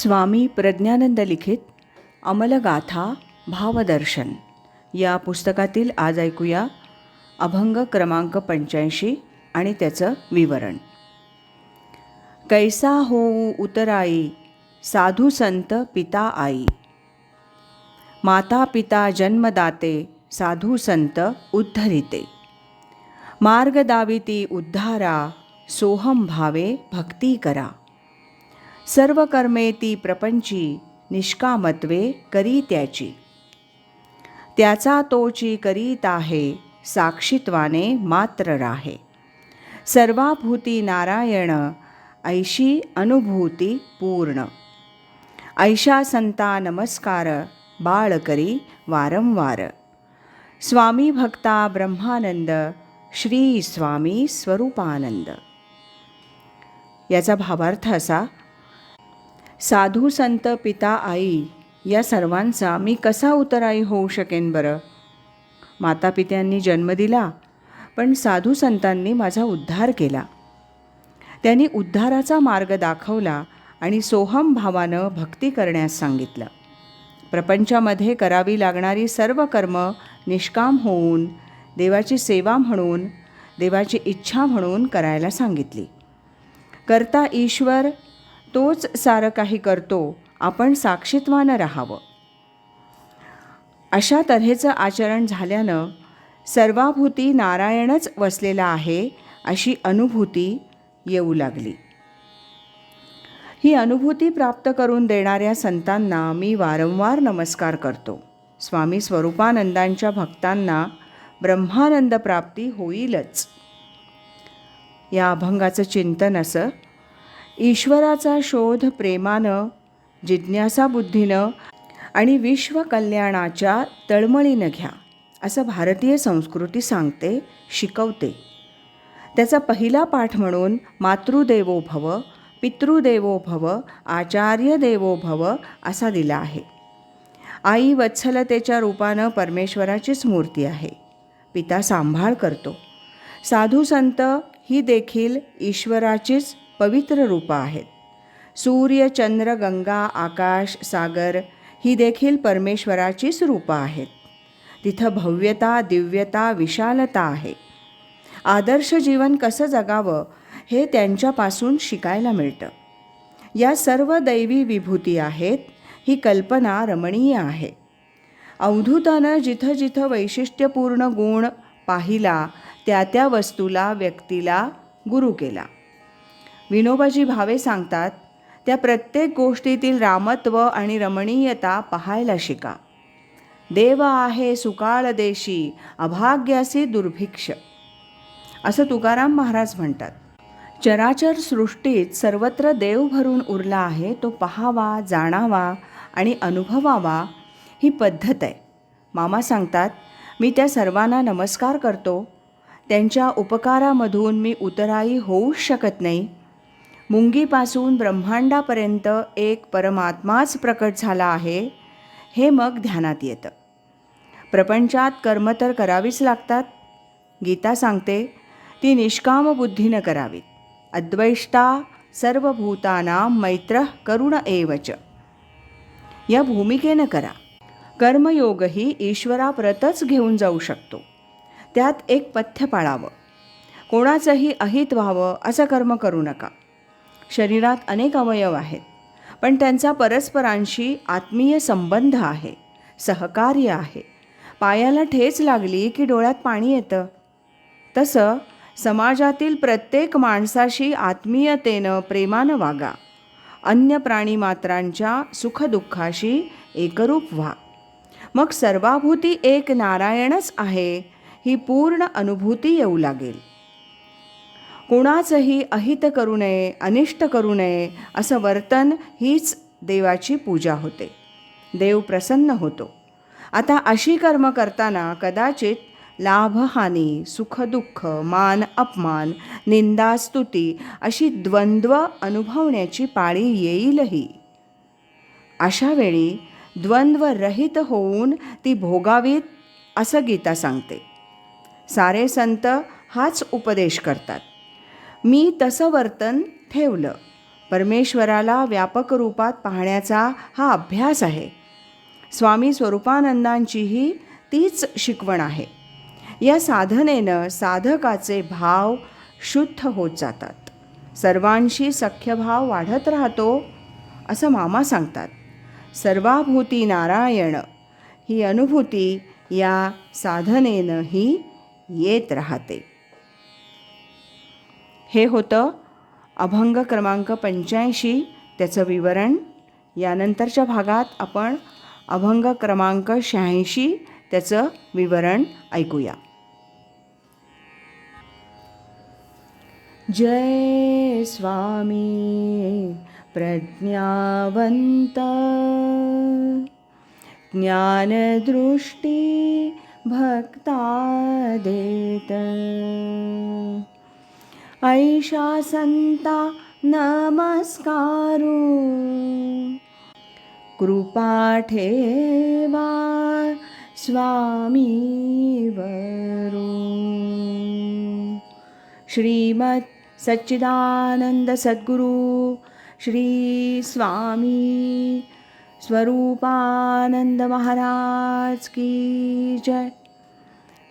स्वामी प्रज्ञानंद लिखित अमलगाथा भावदर्शन. या पुस्तकातील आज ऐकूया अभंग क्रमांक पंच्याऐंशी आणि त्याचं विवरण. कैसा होऊ उतराई साधू संत पिता आई. माता पिता जन्मदाते साधू संत उद्धरिते. मार्ग दाविती उद्धारा सोहम भावे भक्ती करा. सर्व कर्मे ती प्रपंची निष्कामत्वे करी त्याची त्याचा तोची करीत आहे साक्षित्वाने मात्र राहे. सर्वाभूती नारायण ऐशी अनुभूती पूर्ण. ऐशा संता नमस्कार बाळ करी वारंवार. स्वामी भक्ता ब्रह्मानंद श्री स्वामी स्वरूपानंद. याचा भावार्थ असा साधू संत पिता आई या सर्वांचा मी कसा उतराई होऊ शकेन बरं? मातापित्यांनी जन्म दिला पण साधू संतांनी माझा उद्धार केला. त्यांनी उद्धाराचा मार्ग दाखवला आणि सोहम भावानं भक्ती करण्यास सांगितलं. प्रपंचामध्ये करावी लागणारी सर्व कर्म निष्काम होऊन देवाची सेवा म्हणून देवाची इच्छा म्हणून करायला सांगितली. करता ईश्वर तोच सारं काही करतो आपण साक्षीत्वानं राहावं. अशा तऱ्हेचं आचरण झाल्यानं सर्वाभूती नारायणच वसलेला आहे अशी अनुभूती येऊ लागली. ही अनुभूती प्राप्त करून देणाऱ्या संतांना मी वारंवार नमस्कार करतो. स्वामी स्वरूपानंदांच्या भक्तांना ब्रह्मानंद प्राप्ती होईलच. या अभंगाचं चिंतन असं ईश्वराचा शोध प्रेमानं जिज्ञासा बुद्धीनं आणि विश्वकल्याणाच्या तळमळीनं घ्या असं भारतीय संस्कृती सांगते शिकवते. त्याचा पहिला पाठ म्हणून मातृदेवो भव पितृदेवो भव आचार्य देवो भव असा दिला आहे. आई वत्सलतेच्या रूपानं परमेश्वराचीच मूर्ती आहे. पिता सांभाळ करतो. साधू संत ही देखील ईश्वराचीच पवित्र रूपं आहेत. सूर्य चंद्र गंगा आकाश सागर ही देखील परमेश्वराचीच रूपं आहेत. तिथं भव्यता दिव्यता विशालता आहे. आदर्श जीवन कसं जगावं हे त्यांच्यापासून शिकायला मिळतं. या सर्व दैवी विभूती आहेत ही कल्पना रमणीय आहे. अवधूतानं जिथं जिथं वैशिष्ट्यपूर्ण गुण पाहिला त्या त्या वस्तूला व्यक्तीला गुरु केला. विनोबाजी भावे सांगतात त्या प्रत्येक गोष्टीतील रामत्व आणि रमणीयता पाहायला शिका. देव आहे सुकाळ देशी अभाग्यासी दुर्भिक्ष. असं तुकाराम महाराज म्हणतात. चराचर सृष्टीत सर्वत्र देव भरून उरला आहे तो पहावा जाणावा आणि अनुभवावा ही पद्धत आहे. मामा सांगतात मी त्या सर्वांना नमस्कार करतो. त्यांच्या उपकारामधून मी उतराई होऊच शकत नाही. मुंगीपासून ब्रह्मांडापर्यंत एक परमात्माच प्रकट झाला आहे हे मग ध्यानात येतं. प्रपंचात कर्म तर करावीच लागतात. गीता सांगते ती निष्काम बुद्धीनं करावीत. अद्वैष्टा सर्वभूताना मैत्र करुण एवच या भूमिकेनं करा. कर्मयोगही ईश्वराप्रतच घेऊन जाऊ शकतो. त्यात एक पथ्य पाळावं. कोणाचंही अहित व्हावं असं कर्म करू नका. शरीरात अनेक अवयव आहेत. पण त्यांचा परस्परांशी आत्मीय संबंध आहे. सहकार्य आहे. पायाला ठेच लागली की डोळ्यात पाणी येतं. तसं समाजातील प्रत्येक माणसाशी आत्मीयतेनं प्रेमानं वागा. अन्य प्राणीमात्रांच्या सुखदुःखाशी एकरूप व्हा. मग सर्वाभूती एक नारायणच आहे ही पूर्ण अनुभूती येऊ लागेल. कोणाचंही अहित करू नये अनिष्ट करू नये असं वर्तन हीच देवाची पूजा होते. देव प्रसन्न होतो. आता अशी कर्म करताना कदाचित लाभहानी सुखदुःख मान अपमान निंदा स्तुती अशी द्वंद्व अनुभवण्याची पाळी येईलही. अशा वेळी द्वंद्वरहित होऊन ती भोगावीत असं गीता सांगते. सारे संत हाच उपदेश करतात. मी तसं वर्तन ठेवलं. परमेश्वराला व्यापक रूपात पाहण्याचा हा अभ्यास आहे. स्वामी स्वरूपानंदांचीही तीच शिकवण आहे. या साधनेनं साधकाचे भाव शुद्ध होत जातात. सर्वांशी सख्यभाव वाढत राहतो असं मामा सांगतात. सर्वाभूती नारायण ही अनुभूती या साधनेनंही येत राहते. हे होतं अभंग क्रमांक पंच्याऐंशी. त्याचं विवरण यानंतरच्या भागात आपण अभंग क्रमांक शहाऐंशी त्याचं विवरण ऐकूया. जय स्वामी प्रज्ञावंत. ज्ञानदृष्टी भक्ता देत ऐशा संता नमस्कारू। कृपा ठेवा स्वामीवरू। श्रीमत् सच्चिदानंद सद्गुरु श्री स्वामी स्वरूपानंद महाराज की जय।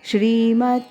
श्रीमत्